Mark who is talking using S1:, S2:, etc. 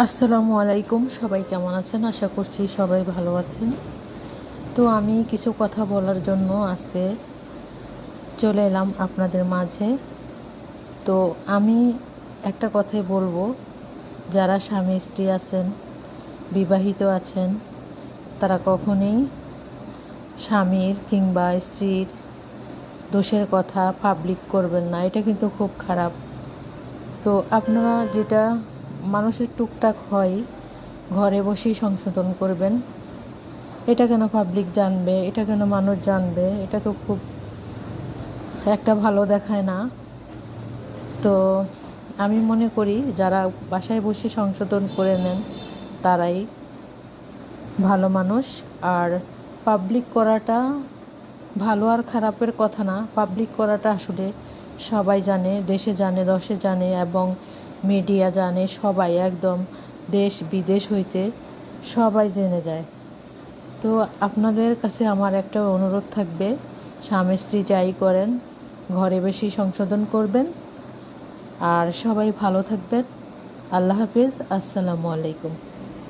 S1: আসসালামু আলাইকুম, সবাই কেমন আছেন? আশা করছি সবাই ভালো আছেন। তো আমি কিছু কথা বলার জন্য আজকে চলে এলাম আপনাদের মাঝে। তো আমি একটা কথাই বলব, যারা স্বামী, স্ত্রী আছেন, বিবাহিত আছেন, তারা কখনোই স্বামীর কিংবা স্ত্রীর দোষের কথা পাবলিক করবেন না। এটা কিন্তু খুব খারাপ। তো আপনারা যেটা মানুষের টুকটাক হয়, ঘরে বসেই সংশোধন করবেন। এটা কেন পাবলিক জানবে? এটা কেন মানুষ জানবে? এটা তো খুব একটা ভালো দেখায় না। তো আমি মনে করি যারা বাসায় বসে সংশোধন করে নেন, তারাই ভালো মানুষ। আর পাবলিক করাটা ভালো আর খারাপের কথা না। পাবলিক করাটা আসলে সবাই জানে, দেশে জানে, দশে জানে এবং মিডিয়া জানে সবাই একদম দেশ বিদেশ হইতে সবাই জেনে যায়। তো আপনাদের কাছে আমার একটা অনুরোধ থাকবে, স্বামী স্ত্রী যাই করেন, ঘরে বেশি সংশোধন করবেন আর সবাই ভালো থাকবেন। আল্লাহ হাফিজ, আসসালামু আলাইকুম।